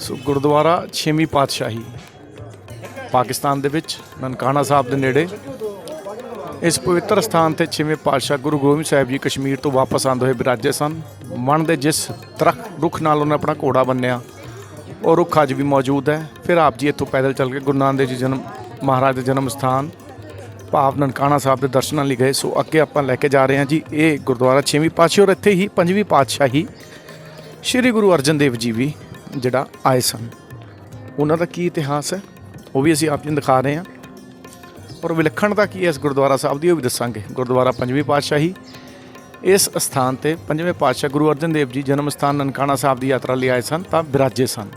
ਸੋ ਗੁਰਦੁਆਰਾ ਛੇਵੀਂ ਪਾਤਸ਼ਾਹੀ, ਪਾਕਿਸਤਾਨ ਦੇ ਵਿੱਚ, ਨਨਕਾਣਾ ਸਾਹਿਬ ਦੇ ਨੇੜੇ। ਇਸ ਪਵਿੱਤਰ ਸਥਾਨ ਤੇ ਛੇਵੇਂ ਪਾਤਸ਼ਾਹ ਗੁਰੂ ਗੋਬਿੰਦ ਸਾਹਿਬ ਜੀ ਕਸ਼ਮੀਰ ਤੋਂ ਵਾਪਸ ਆਉਂਦੇ ਹੋਏ ਬਿਰਾਜੇ ਸਨ। ਮਨ ਦੇ ਜਿਸ ਦਰਖਤ, ਰੁੱਖ ਨਾਲ ਉਹਨੇ ਆਪਣਾ ਘੋੜਾ ਬੰਨਿਆ, ਉਹ ਰੁੱਖ ਅੱਜ ਵੀ ਮੌਜੂਦ ਹੈ। ਫਿਰ ਆਪ ਜੀ ਇੱਥੋਂ ਪੈਦਲ ਚੱਲ ਕੇ ਗੁਰੂ ਨਾਨਕ ਦੇਵ ਜੀ ਜਨਮ, ਮਹਾਰਾਜ ਦੇ ਜਨਮ ਸਥਾਨ, ਭਾਵ ਨਨਕਾਣਾ ਸਾਹਿਬ ਦੇ ਦਰਸ਼ਨਾਂ ਲਈ ਗਏ। ਸੋ ਅੱਗੇ ਆਪਾਂ ਲੈ ਕੇ ਜਾ ਰਹੇ ਹਾਂ ਜੀ, ਇਹ ਗੁਰਦੁਆਰਾ ਛੇਵੀਂ ਪਾਤਸ਼ਾਹ ਔਰ ਇੱਥੇ ਹੀ ਪੰਜਵੀਂ ਪਾਤਸ਼ਾਹੀ, ਸ੍ਰੀ ਗੁਰੂ ਅਰਜਨ ਦੇਵ ਜੀ ਵੀ ਜਿਹੜਾ ਆਏ ਸਨ। ਉਹਨਾਂ ਦਾ ਕੀ ਇਤਿਹਾਸ ਹੈ? ਉਹ ਵੀ ਅਸੀਂ ਆਪ ਜੀ ਨੂੰ ਦਿਖਾ ਰਹੇ ਹਾਂ। ਪਰ ਵਿਲੱਖਣਤਾ ਕੀ ਹੈ ਇਸ ਗੁਰਦੁਆਰਾ ਸਾਹਿਬ ਦੀ, ਉਹ ਵੀ ਦੱਸਾਂਗੇ। ਗੁਰਦੁਆਰਾ ਪੰਜਵੀਂ ਪਾਤਸ਼ਾਹੀ। ਇਸ ਸਥਾਨ ਤੇ ਪੰਜਵੇਂ ਪਾਤਸ਼ਾਹ ਗੁਰੂ ਅਰਜਨ ਦੇਵ ਜੀ ਜਨਮ ਸਥਾਨ ਨਨਕਾਣਾ ਸਾਹਿਬ ਦੀ ਯਾਤਰਾ ਲਈ ਆਏ ਸਨ, ਤਾਂ ਬਿਰਾਜੇ ਸਨ।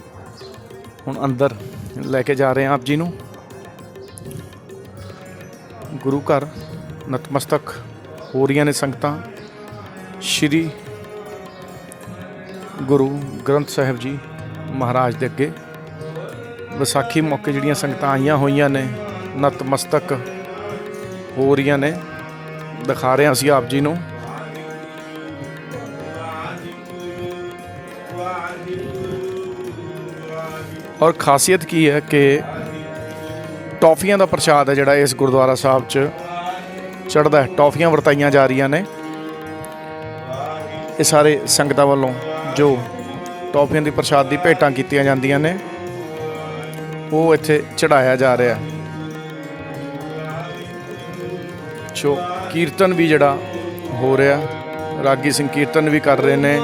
ਹੁਣ ਅੰਦਰ ਲੈ ਕੇ ਜਾ ਰਹੇ ਹਾਂ ਆਪ ਜੀ ਨੂੰ। ਗੁਰੂ ਘਰ ਨਤਮਸਤਕ ਹੋ ਰਹੀਆਂ ਨੇ ਸੰਗਤਾਂ। ਸ਼੍ਰੀ ਗੁਰੂ ਗ੍ਰੰਥ ਸਾਹਿਬ ਜੀ ਮਹਾਰਾਜ ਦੇ ਅੱਗੇ। ਵਿਸਾਖੀ ਮੌਕੇ ਜਿਹੜੀਆਂ ਸੰਗਤਾਂ ਆਈਆਂ ਹੋਈਆਂ ਨੇ ਨਤਮਸਤਕ ਹੋ ਰਹੀਆਂ ਨੇ, ਦਿਖਾ ਰਹੇ ਹਾਂ ਅਸੀਂ ਆਪ ਜੀ ਨੂੰ। ਔਰ ਖਾਸੀਅਤ ਕੀ ਹੈ ਕਿ ਟੌਫੀਆਂ ਦਾ ਪ੍ਰਸ਼ਾਦ ਹੈ ਜਿਹੜਾ ਇਸ ਗੁਰਦੁਆਰਾ ਸਾਹਿਬ 'ਚ ਚੜਦਾ ਹੈ। ਟੌਫੀਆਂ ਵਰਤਾਈਆਂ ਜਾ ਰਹੀਆਂ ਨੇ। ਇਹ ਸਾਰੇ ਸੰਗਤਾਂ ਵੱਲੋਂ ਜੋ ਟੌਫੀਆਂ ਦੀ ਪ੍ਰਸ਼ਾਦ ਦੀ ਭੇਟਾਂ ਕੀਤੀਆਂ ਜਾਂਦੀਆਂ ਨੇ। ਉਹ ਇੱਥੇ ਚੜਾਇਆ ਜਾ ਰਿਹਾ। ਸੋ ਕੀਰਤਨ ਵੀ ਜਿਹੜਾ ਹੋ ਰਿਹਾ, ਰਾਗੀ ਸਿੰਘ ਕੀਰਤਨ ਵੀ ਕਰ ਰਹੇ ਨੇ।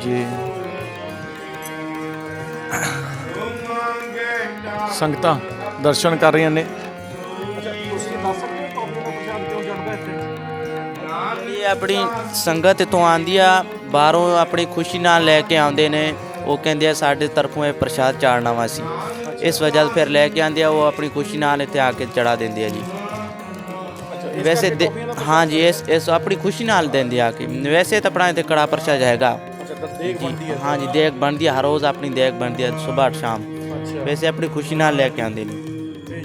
ਜੀ। ਸੰਗਤਾਂ ਦਰਸ਼ਨ ਕਰ ਰਹੀਆਂ ਨੇ। ਆਪਣੀ ਸੰਗਤ ਤੋਂ ਆਂਦੀ ਆ ਬਾਹਰੋਂ ਆਪਣੀ ਖੁਸ਼ੀ ਨਾਲ ਲੈ ਕੇ ਆਉਂਦੇ ਨੇ। ਉਹ ਕਹਿੰਦੇ ਆ ਸਾਡੇ ਤਰਫੋਂ ਇਹ ਪ੍ਰਸ਼ਾਦ ਚਾੜਨਾ ਵਾ ਸੀ ਇਸ ਵਜ੍ਹਾ ਫਿਰ ਲੈ ਕੇ ਆਂਦੇ ਆ ਉਹ ਆਪਣੀ ਖੁਸ਼ੀ ਨਾਲ ਇੱਥੇ ਆ ਕੇ ਚੜਾ ਦਿੰਦੇ ਆ ਜੀ। ਵੈਸੇ ਹਾਂ ਜੀ ਇਸ ਇਸ ਆਪਣੀ ਖੁਸ਼ੀ ਨਾਲ ਦਿੰਦੇ ਆ ਕੇ ਵੈਸੇ ਤਾਂ ਆਪਣਾ ਇੱਥੇ ਕੜਾ ਪ੍ਰਸ਼ਾਦ ਹੈਗਾ। ਹਾਂ ਜੀ ਦੇਗ ਬਣਦੀ ਆ ਹਰ ਰੋਜ਼ ਆਪਣੀ ਦੇਗ ਬਣਦੀ ਆ ਸਵੇਰ ਸ਼ਾਮ। ਵੈਸੇ ਆਪਣੀ ਖੁਸ਼ੀ ਨਾਲ ਲੈ ਕੇ ਆਉਂਦੇ ਨੇ।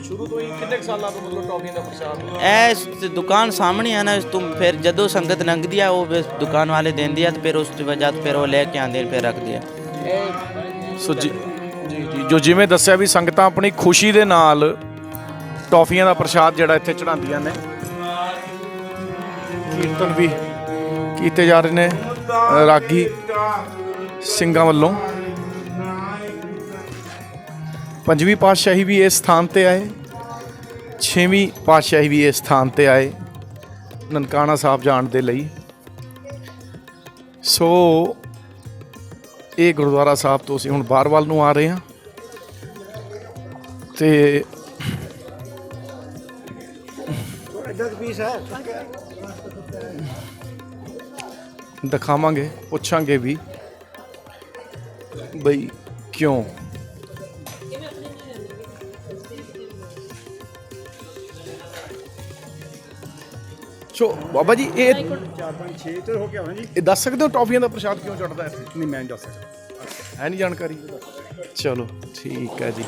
ਸ਼ੁਰੂ ਤੋਂ ਹੀ ਕਿੰਨੇ ਸਾਲਾਂ ਤੋਂ ਮਤਲਬ ਟੌਫੀਆਂ ਦਾ ਪ੍ਰਸ਼ਾਦ ਇਹ ਸ- ਦੁਕਾਨ ਸਾਹਮਣੇ ਆ ਨਾ ਇਸ ਤੋਂ ਫਿਰ ਜਦੋਂ ਸੰਗਤ ਲੰਘਦੀ ਆ ਉਹ ਦੁਕਾਨ ਵਾਲੇ ਦਿੰਦੇ ਆ ਤੇ ਫਿਰ ਉਸ ਦੀ ਵਜ੍ਹਾ ਤੋਂ ਫਿਰ ਉਹ ਲੈ ਕੇ ਆਉਂਦੇ ਨੇ ਫਿਰ ਰੱਖਦੇ ਆ। ਸੋ ਜੀ ਜੀ ਜੀ। ਜੋ ਜਿਵੇਂ ਦੱਸਿਆ ਵੀ ਸੰਗਤਾਂ ਆਪਣੀ ਖੁਸ਼ੀ ਦੇ ਨਾਲ ਟੌਫੀਆਂ ਦਾ ਪ੍ਰਸ਼ਾਦ ਜਿਹੜਾ ਇੱਥੇ ਚੜਾਉਂਦੀਆਂ ਨੇ। ਕੀਰਤਨ ਵੀ ਕੀਤੇ ਜਾ ਰਹੇ ਨੇ ਅ, ਰਾਗੀ ਸਿੰਘਾਂ ਵੱਲੋਂ। ਪੰਜਵੀਂ ਪਾਤਸ਼ਾਹੀ ਵੀ ਇਸ ਸਥਾਨ ਤੇ ਆਏ, ਛੇਵੀਂ ਪਾਤਸ਼ਾਹੀ ਵੀ ਇਸ ਸਥਾਨ ਤੇ ਆਏ, ਨਨਕਾਣਾ ਸਾਹਿਬ ਜਾਣ ਦੇ ਲਈ। ਸੋ ਇਹ ਗੁਰਦੁਆਰਾ ਸਾਹਿਬ ਤੋਂ ਅਸੀਂ ਹੁਣ ਬਾਹਰ ਵੱਲ ਨੂੰ ਆ ਰਹੇ ਹਾਂ। ਤੇ ਦਿਖਾਵਾਂਗੇ, ਪੁੱਛਾਂਗੇ ਵੀ ਬਈ ਕਿਉਂ ਸੋ ਬਾਬਾ ਜੀ ਇਹ 6 ਤੇ ਹੋ ਕੇ ਆਉਣਾ ਜੀ। ਇਹ ਦੱਸ ਸਕਦੇ ਹੋ ਟੌਫੀਆਂ ਦਾ ਪ੍ਰਸ਼ਾਦ ਕਿਉਂ ਚੜਦਾ ਇੱਥੇ? ਨਹੀਂ ਮੈਂ ਨਹੀਂ ਦੱਸ ਸਕਦਾ। ਹੈ ਨਹੀਂ ਜਾਣਕਾਰੀ? ਚਲੋ ਠੀਕ ਹੈ ਜੀ।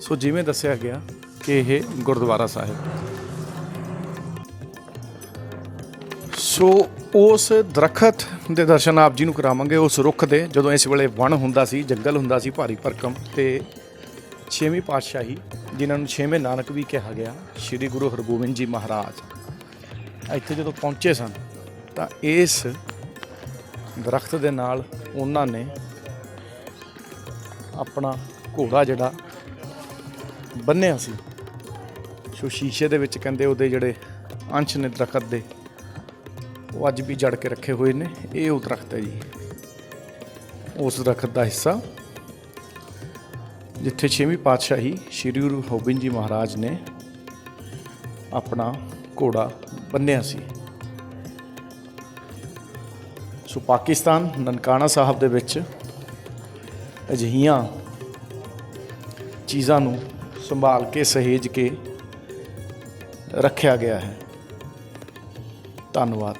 ਸੋ ਜਿਵੇਂ ਦੱਸਿਆ ਗਿਆ ਕਿ ਇਹ ਗੁਰਦੁਆਰਾ ਸਾਹਿਬ। ਸੋ ਉਸ ਦਰਖਤ ਦੇ ਦਰਸ਼ਨ ਆਪ ਜੀ ਨੂੰ ਕਰਾਵਾਂਗੇ ਉਸ ਰੁੱਖ ਦੇ ਜਦੋਂ ਇਸ ਵੇਲੇ ਵਣ ਹੁੰਦਾ ਸੀ ਜੰਗਲ ਹੁੰਦਾ ਸੀ ਭਾਰੀ ਭਰਕਮ ਤੇ ਛੇਵੀਂ ਪਾਤਸ਼ਾਹੀ, ਜਿਨ੍ਹਾਂ ਨੂੰ ਛੇਵੇਂ ਨਾਨਕ ਵੀ ਕਿਹਾ ਗਿਆ, ਸ੍ਰੀ ਗੁਰੂ ਹਰਗੋਬਿੰਦ ਜੀ ਮਹਾਰਾਜ। ਇੱਥੇ ਜਦੋਂ ਪਹੁੰਚੇ ਸਨ, ਤਾਂ ਇਸ ਦਰਖਤ ਦੇ ਨਾਲ ਉਹਨਾਂ ਨੇ ਆਪਣਾ ਘੋੜਾ ਜਿਹੜਾ ਬੰਨਿਆ ਸੀ। ਸੋ ਸ਼ੀਸ਼ੇ ਦੇ ਵਿੱਚ ਕਹਿੰਦੇ ਉਹਦੇ ਜਿਹੜੇ ਅੰਸ਼ ਨੇ ਦਰਖਤ ਦੇ, ਉਹ ਅੱਜ ਵੀ ਜੜ ਕੇ ਰੱਖੇ ਹੋਏ ਨੇ। ਇਹ ਉਹ ਦਰਖਤ ਹੈ ਜੀ। ਉਸ ਦਰਖਤ ਦਾ ਹਿੱਸਾ ਜਿੱਥੇ ਛੇਵੀਂ ਪਾਤਸ਼ਾਹੀ ਸ੍ਰੀ ਗੁਰੂ ਗੋਬਿੰਦ ਜੀ ਮਹਾਰਾਜ ਨੇ ਆਪਣਾ ਘੋੜਾ ਬੰਨਿਆ ਸੀ। ਸੋ ਪਾਕਿਸਤਾਨ ਨਨਕਾਣਾ ਸਾਹਿਬ ਦੇ ਵਿੱਚ ਅਜਿਹੀਆਂ ਚੀਜ਼ਾਂ ਨੂੰ ਸੰਭਾਲ ਕੇ, ਸਹੇਜ ਕੇ ਰੱਖਿਆ ਗਿਆ ਹੈ। ਧੰਨਵਾਦ।